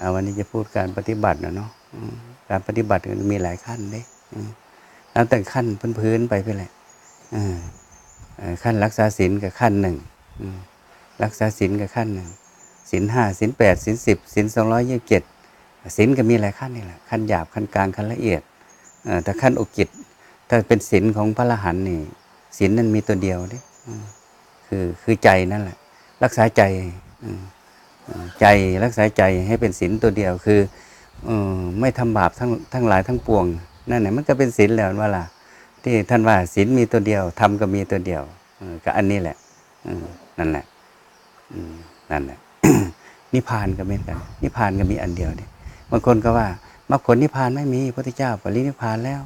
อาวันนี้จะพูดการปฏิบัตินะเนาะการปฏิบัติมันมีหลายขั้นเด้แล้วแต่ขั้นพื้นๆไปไปแหละขั้นรักษาศีลกับขั้นหนึ่งรักษาศีลกับขั้นหนึ่งศีลห้าศีลแปดศีลสิบศีลสองร้อยยี่สิบเจ็ดศีลก็มีหลายขั้นนี่แหละขั้นหยาบขั้นกลางขั้นละเอียดแต่ขั้นอุกิจถ้าเป็นศีลของพระอรหันต์นี่ศีลนั้นมีตัวเดียวเด้คือคือใจนั่นแหละ รักษาใจอื ใจรักษาใจให้เป็นศีลตัวเดียวคืออไม่ทำบาปทั้งทั้งหลายทั้งปวงนั่นแหละมันก็เป็นศีลแล้วว่าล่ะที่ท่านว่าศีลมีตัวเดียวธรรมก็มีตัวเดียวก็อันนี้แหละนั่นแหละนั่นแหละนิพพานก็เหมือนกัน นิพพานก็มีอันเดียวเนี่ยบางคนก็ว่ามรรคผลนิพพานไม่มีพระพุทธเจ้าปรินิพพานแล้ว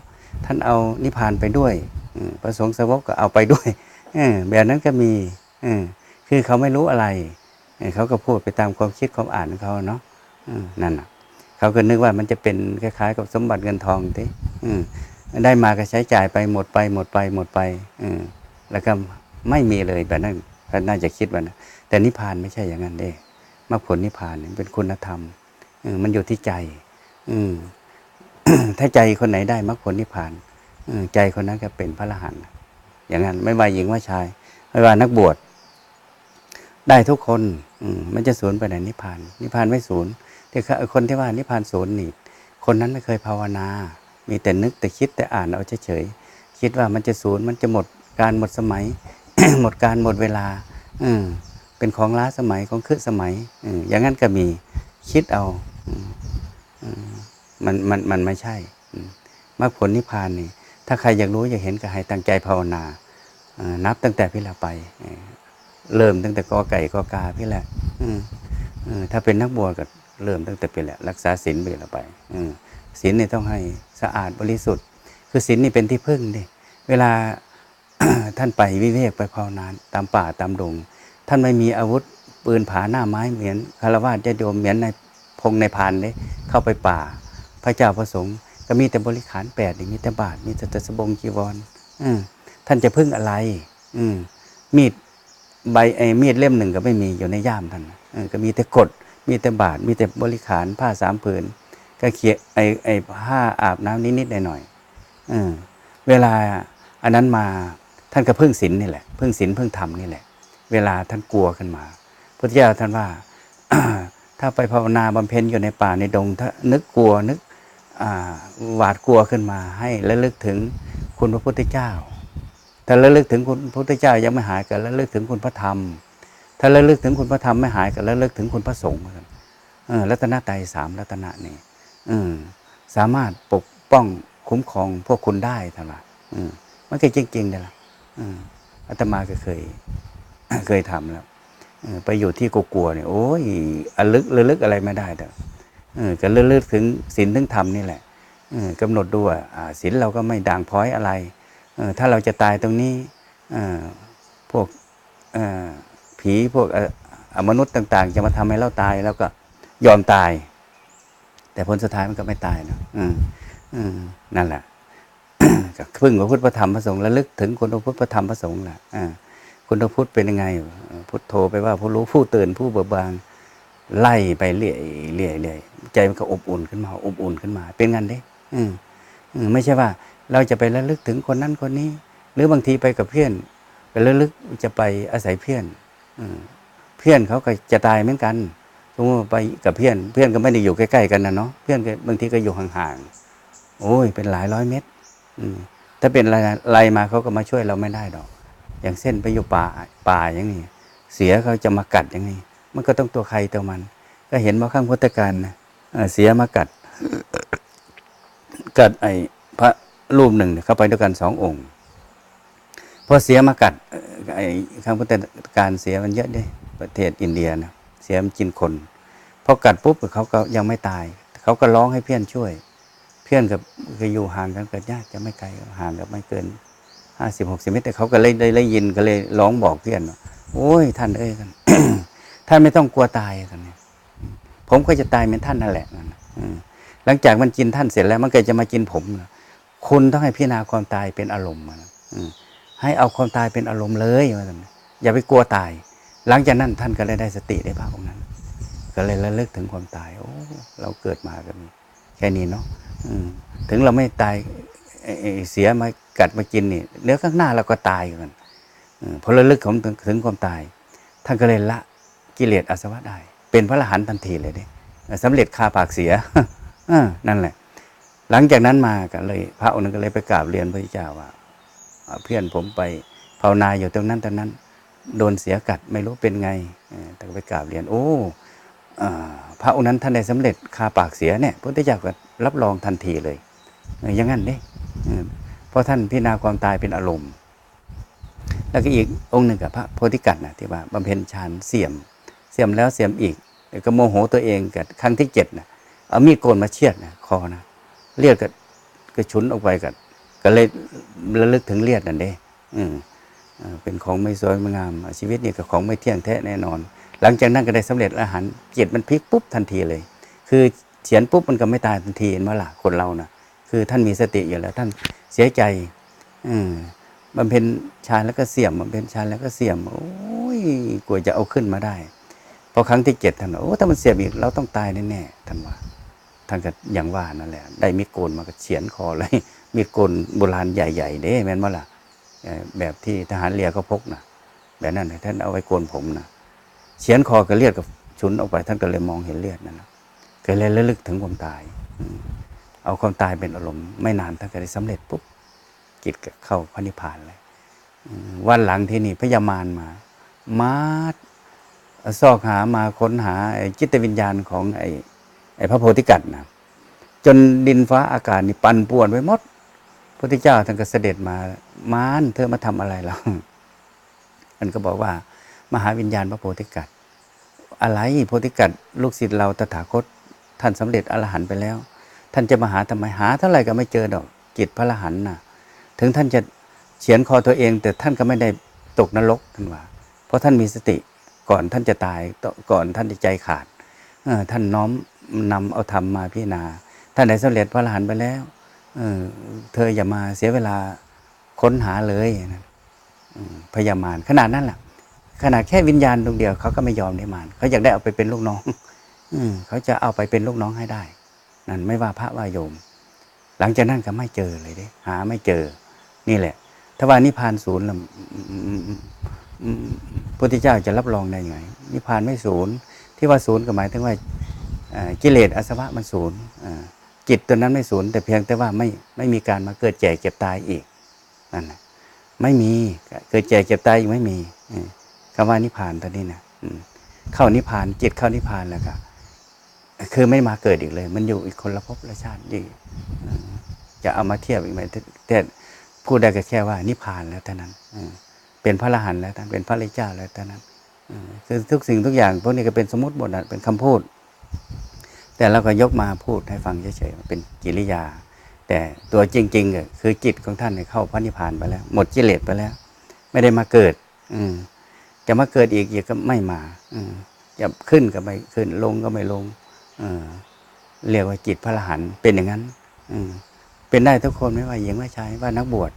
ท่านเอานิพพานไปด้วยอพระสงฆ์สวกก็เอาไปด้วยอแบบนั้นก็มีอคือเขาไม่รู้อะไร เขาก็พูดไปตามความคิดความอ่านของเขาเนาะนั่นเขาก็นึกว่ามันจะเป็นคล้ายๆ กับสมบัติเงินทองที่ได้มาก็ใช้จ่ายไปหมดไปหมดไปหมดไปอืแล้วก็ไม่มีเลยแบบนั้นน่าจะคิดว่านะแต่นิพพานไม่ใช่อย่างนั้นเด้มรรคผลนิพพานเป็นคุณธรรมมันอยู่ที่ใจ อืถ้าใจคนไหนได้มรรคผลนิพพานอใจคนนั้นก็เป็นพระอรหันต์อย่างนั้นไม่ว่าหญิงว่าชาย ไม่ว่านักบวช ได้ทุกคนอืมันจะสูญไปไหนนิพพาน นิพพานไม่สูญแต่คนที่ว่านิพพานสูญนี่ คนนั้นไม่เคยภาวนา มีแต่นึกแต่คิดแต่อ่านเอาเฉยๆคิดว่ามันจะสูญมันจะหมดการหมดสมัย หมดการหมดเวลาอืเป็นของล้าสมัยของคือสมัยอือย่างนั้นก็มีคิดเอาอมันมันมันไม่ใช่มรรคผลนิพพานนี่ ถ้าใครอยากรู้อยากเห็นก็ให้ตั้งใจภาวนานับตั้งแต่พี่ละไป เริ่มตั้งแต่กอไก่กอกาพี่แหละอืมถ้าเป็นนักบวชก็เริ่มตั้งแต่เป็นแหละรักษาศีลไปละไปศีลเนี่ยต้องให้สะอาดบริสุทธิ์ คือศีลนี่เป็นที่พึ่งดิเวลาท่านไปวิเวกไปภาวนานตามป่าตามดง ท่านไม่มีอาวุธปืนผาหน้าไม้เหมือนคารวะญาติโยมเหมือนในพงในพานเลยเข้าไปป่า พระเจ้าพระสงฆ์ก็มีแต่บริขารแปดมีแต่บาทมีแต่ตะสบงจีวรท่านจะพึ่งอะไร อืมีด ใบไอ้มีดเล่มหนึ่งก็ไม่มีอยู่ในย่ามท่านก็มีแต่กดมีแต่บาทมีแต่บริขารผ้าสามผืน ก็เขียไอ้ไอ้ผ้าอาบน้ำนิดๆหน่อยๆเออเวลาอันนั้นมาท่านก็พึ่งศีลนี่แหละพึ่งศีลพึ่งธรรมนี่แหละ เวลาท่านกลัวขึ้นมาพุทธเจ้าท่านว่าถ้าไปภาวนาบำเพ็ญอยู่ในป่าในดง ถ้านึกกลัวนึกอ่าหวาดกลัวขึ้นมาให้ระลึกถึงคุณพระพุทธเจ้า ถ้าระลึกถึงคุณพระพุทธเจ้ายังไม่หายก็ระลึกถึงคุณพระธรรม ถ้าระลึกถึงคุณพระธรรมไม่หายก็ระลึกถึงคุณพระสงฆ์เออรัตนตรัยสามรัตนะนี่เออสามารถปกป้องคุ้มครองพวกคุณได้ท่านว่าเออมันก็จริงๆเลยล่ะเอออาตมาก็เคย เคยทำแล้วเออไปอยู่ที่กลัวๆเนี่ยโอ้ยอลึกระลึกอะไรไม่ได้เด้อเออก็ระลึกถึงศีลถึงธรรมนี่แหละเออกำหนดดูว่าอ่าศีลเราก็ไม่ด่างพร้อยอะไร ถ้าเราจะตายตรงนี้พวกผีพวกอมนุษย์ต่าง ๆ จะมาทำให้เราตายแล้วก็ยอมตาย แต่ผลสุดท้ายมันก็ไม่ตายเนะนั่นแหละก็พึ่งพระพุทธพระธรรมพระสงฆ์ระลึกถึงคุณพระพุทธพระธรรมพระสงฆ์แหละอ่าคุณพระพุทธเป็นยังไง พุทโธไปว่าผู้รู้ผู้ตื่นผู้เบิกบานไล่ไปเรื่อยเรื่อยเรื่อยใจมันก็อบอุ่นขึ้นมา อบอุ่นขึ้นมา เป็นงั้นเด้อืมไม่ใช่ว่า เราจะไประลึกถึงคนนั้นคนนี้ หรือบางทีไปกับเพื่อน ไประลึกจะไปอาศัยเพื่อนอเพื่อนเขาก็จะตายเหมือนกันสมมติว่าไปกับเพื่อน เพื่อนก็ไม่ได้อยู่ใกล้ๆกันนะเนาะเพื่อนบางทีก็อยู่ห่างๆโอ้ยเป็นหลายร้อยเมตรถ้าเป็นอะไรไมาเขาก็มาช่วยเราไม่ได้ดอก อย่างเส้นไปอยู่ป่าป่าอย่างนี้เสียเขาจะมากัดอย่างนี้ มันก็ต้องตัวใครตัวมัน ก็เห็นว่าข้างพุทธการนะเสียมากัด กัดไอ้ รูปหนึ่งเข้าไปด้วยกันสององค์พอเสียมากัดเอ่อไอ้ข้างพุทธการเสียมันเยอะด้วยประเทศอินเดียนะเสียมันกินคนพอกัดปุ๊บเขาก็ยังไม่ตาย เขาก็ร้องให้เพื่อนช่วย เพื่อนกับก็อยู่ห่างกันเกิดยากจะไม่ไกลห่างกับไม่เกินห้าสิบหกสิบเมตรแต่เขาก็เลยได้ได้ยินก็เลยร้องบอกเพื่อนว่าโอ้ยท่านเอ้ยท่านท่านไม่ต้องกลัวตายท่านเนี่ยผมก็จะตายเหมือนท่านนั่นแหละหลังจากมันกินท่านเสร็จแล้วมันก็จะมากินผมนะ คุณต้องให้พิจารณาความตายเป็นอารมณ์ให้เอาความตายเป็นอารมณ์เลยว่าท่านอย่าไปกลัวตาย หลังจากนั้นท่านก็เลยได้สติได้ภาพองค์นั้น ก็เลยระลึกถึงความตาย โอ้เราเกิดมากันแค่นี้เนาะถึงเราไม่ตายเสียมากัดมากินนี่เนื้อข้างหน้าเราก็ตายกันอพอระลึกของถึงความตาย ท่านก็เลยละกิเลสอาสวะได้ เป็นพระอรหันต์ทันทีเลยเด้สำเร็จคาปากเสียอนั่นแหละ หลังจากนั้นมาก็เลย พระองค์นั้นก็เลยไปกราบเรียนพระเจ้าว่าอ่าเพื่อนผมไปภาวนาอยู่ตรงนั้นตรงนั้น โดนเสียกัดไม่รู้เป็นไงแต่ไปกราบเรียน โอ้อพระองค์นั้นท่านได้สำเร็จคาปากเสียเนี่ยพระพุทธเจ้าก็รับรองทันทีเลยอย่างนั้นเด้เออเพราะท่านพิจารณาความตายเป็นอารมณ์ แล้วก็อีกองค์หนึ่งกับพระโพธิกัตนะที่ว่าบำเพ็ญฌานเสี่ยม เสี่ยมแล้วเสี่ยมอีกก็โมโหตัวเองกับครั้งที่เจ็ดนะเอามีดโกนมาเชือดนะคอนะ เลือดก็ก็ชุนออกไปกันก็เลยระลึกถึงเลือดนั่นเด้อืมเป็นของไม่สวยไม่งาม ชีวิตนี่ก็ของไม่เที่ยงแท้แน่นอน หลังจากนั้นก็ได้สำเร็จอรหันต์จิตมันพลิกปุ๊บทันทีเลย คือเฉียนปุ๊บมันก็ไม่ตายทันทีเห็นไหมล่ะคนเรานะคือท่านมีสติอยู่แล้วท่านเสียใจอืมบำเพ็ญฌาแล้วก็เสี่ยมบำเพ็ญฌาแล้วก็เสี่ยม โอ้ยกว่าจะเอาขึ้นมาได้ พอครั้งที่เจ็ดท่านว่าโอ้ถ้ามันเสียบอีกเราต้องตายแน่ๆท่านว่า ท่านก็อย่างว่านั่นแหละ ได้มีดโกนมาก็เฉียนคอเลย มีดโกนโบราณใหญ่ๆเด้แม่นบ่ล่ะแบบที่ทหารเรือเขาพกนะแบบนั้นท่านเอาไว้โกนผมนะเฉียนคอก็เลือดก็ชุนออกไป ท่านก็เลยมองเห็นเลือดนั่นนะก็เลยระลึกถึงความตาย เอาความตายเป็นอารมณ์ไม่นานท่านก็ได้สำเร็จปุ๊บจิตก็เข้าพระนิพพานเลยวันหลังที่นี่พญามารมา มาซอกหามาค้นหาจิตวิญญาณของไอ ไอ้พระโพธิกัตนะจนดินฟ้าอากาศนี่ปั่นป่วนไปหมดพระพุทธเจ้าท่านก็เสด็จมามารเธอมาทำอะไรเราท่านก็บอกว่า มหาวิญญาณพระโพธิกัตอะไรโพธิกัตลูกศิษย์เราตถาคต ท่านสำเร็จอรหันต์ไปแล้ว ท่านจะมาหาทำไมหาเท่าไหร่ก็ไม่เจอดอกจิตพระอรหันต์น่ะ ถึงท่านจะเฉียนคอตัวเอง แต่ท่านก็ไม่ได้ตกนรกท่านว่า เพราะท่านมีสติก่อนท่านจะตายก่อนท่านจะใจขาดท่านน้อม นำเอาธรรมมาพิจารณาท่านได้สำเร็จพระอรหันต์ไปแล้วเออเธออย่ามาเสียเวลาค้นหาเลยนะพยามารขนาดนั้นแหละขนาดแค่วิญญาณดวงเดียวเขาก็ไม่ยอมได้มารเขาอยากได้เอาไปเป็นลูกน้อง อืเขาจะเอาไปเป็นลูกน้องให้ได้ นั่นไม่ว่าพระว่าโยม หลังจากนั้นก็ไม่เจอเลยเด้หาไม่เจอ นี่แหละ ถ้าว่านิพานศูนย์ล่ะพุทธเจ้าจะรับรองได้ยังไงนิพานไม่ศูนย์ ที่ว่าศูนย์ก็หมายถึงว่า กิเลสอาสวะมันศูนย์จิตตัวนั้นไม่ศูนย์แต่เพียงแต่ว่าไม่ไม่มีการมาเกิดแก่เจ็บตายอีกนั่นนะไม่มีเกิดแก่เจ็บตายอีกไม่มีอืมคำว่านิพพานตัวนี้นะเข้านิพพานจิตเข้านิพพานแล้วก็คือไม่มาเกิดอีกเลย มันอยู่อีกคนละภพละชาติอยู่จะเอามาเทียบอีกไหมแต่พูดได้ก็แค่ว่านิพพานแล้วเท่านั้นเป็นพระอรหันต์แล้วท่านเป็นพระริจ้าแล้วเท่านั้นคือทุกสิ่งทุกอย่างพวกนี้ก็เป็นสมมติบทเป็นคำพูด แต่เราก็ยกมาพูดให้ฟังเฉยๆเป็นกิริยา แต่ตัวจริงๆก็คือจิตของท่านเนี่ยเข้าพระนิพพานไปแล้ว หมดกิเลสไปแล้ว ไม่ได้มาเกิด อืจะมาเกิดอีกอีกก็ไม่มา อืจะขึ้นก็ไม่ขึ้นลงก็ไม่ลงเออเรียกว่าจิตพระอรหันต์เป็นอย่างนั้นอืเป็นได้ทุกคนไม่ว่าหญิงว่าชายว่านักบวช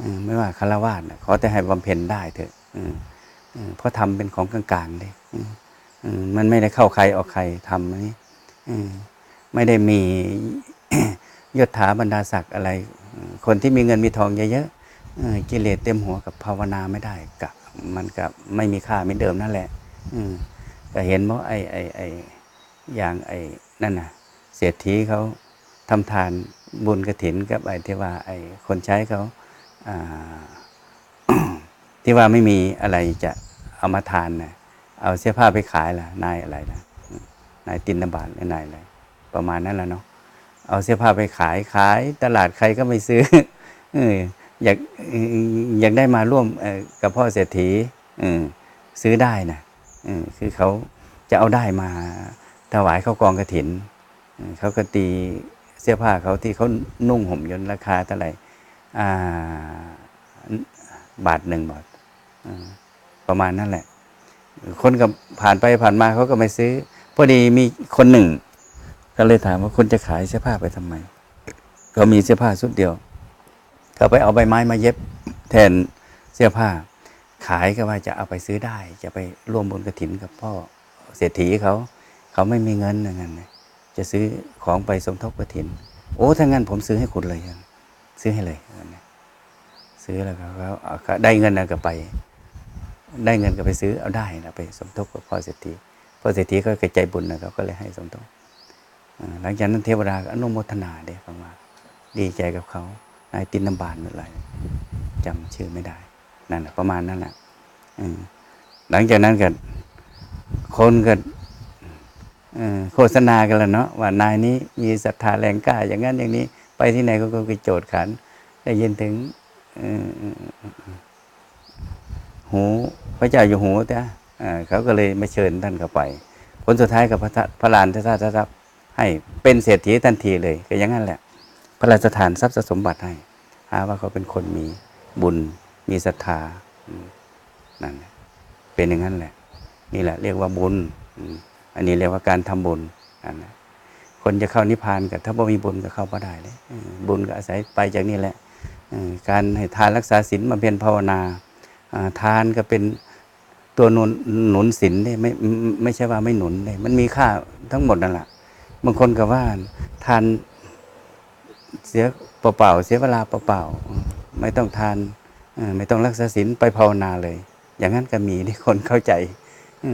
อไม่ว่าคารวะขอแต่ให้บำเพ็ญได้เถอะเพราะทำเป็นของกลางๆเลย มันไม่ได้เข้าใครออกใครทำนี้อืมไม่ได้มียศถาบรรดาศักดิ์อะไร คนที่มีเงินมีทองเยอะๆกิเลสเต็มหัวกับภาวนาไม่ได้กับมันกับไม่มีค่าเหมือนเดิมนั่นแหละก็เห็นว่าไอ้ไอ้ไอ้อย่างไอ้นั่นน่ะเศรษฐีเขาทำทานบุญกระถินกับไอ้ที่ว่าไอ้คนใช้เขาอ่าที่ว่าไม่มีอะไรจะเอามาทานน่ะ เอาเสื้อผ้าไปขายล่ะนายอะไรนะนายตินบาทหรือนายอะไรประมาณนั้นแหละเนาะเอาเสื้อผ้าไปขายขาย ตลาดใครก็ไม่ซื้อเอออยากอยากได้มาร่วมกับพ่อเศรษฐีซื้อได้นะคือเขาจะเอาได้มาถวายเข้ากองกระถินเขาก็ตีเสื้อผ้าเขาที่เขานุ่งห่มยนราคาเท่าไหร่บาทหนึ่งบาทประมาณนั่นแหละ คนก็ผ่านไปผ่านมาเขาก็ไม่ซื้อ พอดีมีคนหนึ่ง ก็เลยถามว่าคนจะขายเสื้อผ้าไปทำไม ก็มีเสื้อผ้าชุดเดียวก็ไปเอาใบไม้มาเย็บแทนเสื้อผ้า ขายก็ว่าจะเอาไปซื้อได้ จะไปร่วมบุญกระถินกับพ่อเศรษฐีเขา เขาไม่มีเงินอย่างนั้นจะซื้อของไปสมทบกระถิน โอ้ถ้างั้นผมซื้อให้คุณเลย ซื้อให้เลย ซื้อแล้วก็ได้เงินนะก็ไป ได้เงินก็ไปซื้อเอาได้นะไปสมทบกับพ่อเศรษฐีพ่อเศรษฐีก็กระจายบุญนะเขาก็เลยให้สมทบหลังจากนั้นเทวดาก็อนุโมทนาเด้ฟังมาดีใจกับเขานายตินนบาลอะไรจำชื่อไม่ได้นั่นน่ะประมาณนั้นแหละหลังจากนั้นก็คนก็เอ่อโฆษณากันแล้วเนาะว่านายนี้มีศรัทธาแรงกล้า อย่างนั้นอย่างนี้ ไปที่ไหนก็ก็ไปโจทย์ขัน ได้ยินถึงหู พระเจ้าอยู่หูแต่เขาก็เลยมาเชิญท่านเข้าไป ผลสุดท้ายกับพระพระลานทศาทรัพย์ให้เป็นเศรษฐีทันทีเลยก็อย่างนั้นแหละ พระราชทานทรัพย์สมบัติให้หาว่าเขาเป็นคนมีบุญมีศรัทธานั่นเป็นอย่างนั้นแหละ นี่แหละ เรียกว่าบุญอันนี้เรียกว่าการทำบุญนั่นคนจะเข้านิพพานกับถ้าบ่มีบุญก็เข้าไ่ได้เลยบุญก็อาศัยไปจากนี่แหละการให้ทานรักษาศีลมาเป็นภาวนาทานก็เป็น ตัวหนุนหนุนศีลเนี่ยไม่ไม่ใช่ว่าไม่หนุนเลยมันมีค่าทั้งหมดนั่นแหละบางคนก็ว่าทานเสียเปล่าๆเสียเวลาเปล่าๆไม่ต้องทานไม่ต้องรักษาศีลไปภาวนาเลย อย่างนั้นก็มีที่คนเข้าใจอื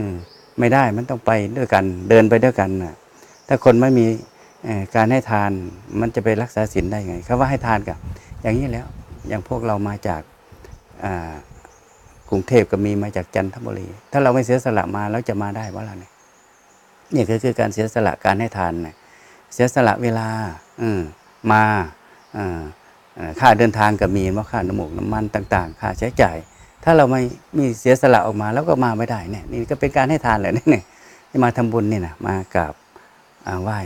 ไม่ได้มันต้องไปด้วยกัน เดินไปด้วยกันน่ะถ้าคนไม่มีการให้ทานมันจะไปรักษาศีลได้ไงเขาว่าให้ทานกับ อย่างนี้แล้วอย่างพวกเรามาจากอ่า กรุงเทพก็มีมาจากจันทบุรี ถ้าเราไม่เสียสละมาแล้วจะมาได้ว่าล่ะเนี่ยนี่คือการเสียสละการให้ทานเนี่ยเสียสละเวลาอืมาอค่าเดินทางก็มีว่าค่าน้ำมูกน้ำมันต่าง ๆ ค่าใช้จ่าย ถ้าเราไม่มีเสียสละออกมาแล้วก็มาไม่ได้เนี่ยนี่ก็เป็นการให้ทานแหละเนี่ยที่มาทำบุญนี่นะมากับไหว้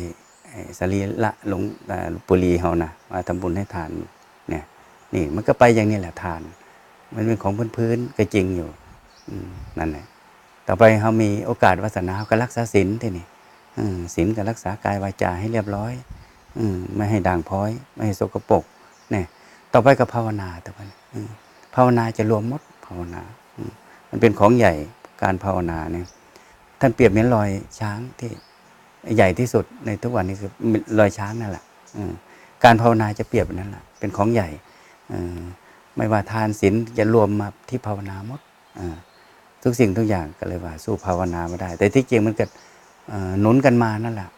สรีละหลวงอ่าปุรีเฮานะมาทำบุญให้ทานเนี่ยนี่มันก็ไปอย่างนี้แหละทาน มันเป็นของพื้นๆก็จริงอยู่นั่นแหละต่อไปเขามีโอกาสวาสนาเขาก็รักษาศีลที่นี่ศีลก็รักษากายวาจาให้เรียบร้อยอืมไม่ให้ด่างพร้อย ไม่ให้สกปรกเนี่ยต่อไปก็ภาวนาต่อไปภาวนาจะรวมมดภาวนาอืมันเป็นของใหญ่การภาวนาเนี่ยท่านเปรียบเหมือนรอยช้างที่ใหญ่ที่สุดในทุกวันนี้คือรอยช้างนั่นแหละอืการภาวนาจะเปรียบแบบนั้นแหละเป็นของใหญ่อื ไม่ว่าทานศีลจะรวมมาที่ภาวนาหมดทุกสิ่งทุกอย่างก็เลยว่าสู้ภาวนาไม่ได้ แต่ที่จริงมันเกิดหนุนกันมานั่นแหละ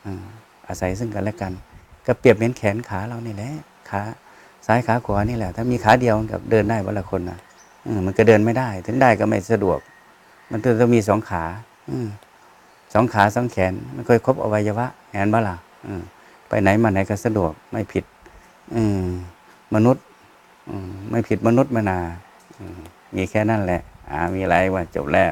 อาศัยซึ่งกันและกัน ก็เปรียบเหมือนแขนขาเรานี่แหละขาซ้ายขาขวานี่แหละ ถ้ามีขาเดียวกับเดินได้วันละคนนะมันก็เดินไม่ได้ ถึงได้ก็ไม่สะดวก มันต้องมีสองขาอสองขาสองแขน มันค่อยครบอวัยวะแขนบ้าล่ะไปไหนมาไหนก็สะดวกไม่ผิดอืมนุษย์ ไม่ผิดมนุษย์มานามมีแค่นั้นแหละ อ่า มีอะไรว่าจบแล้ว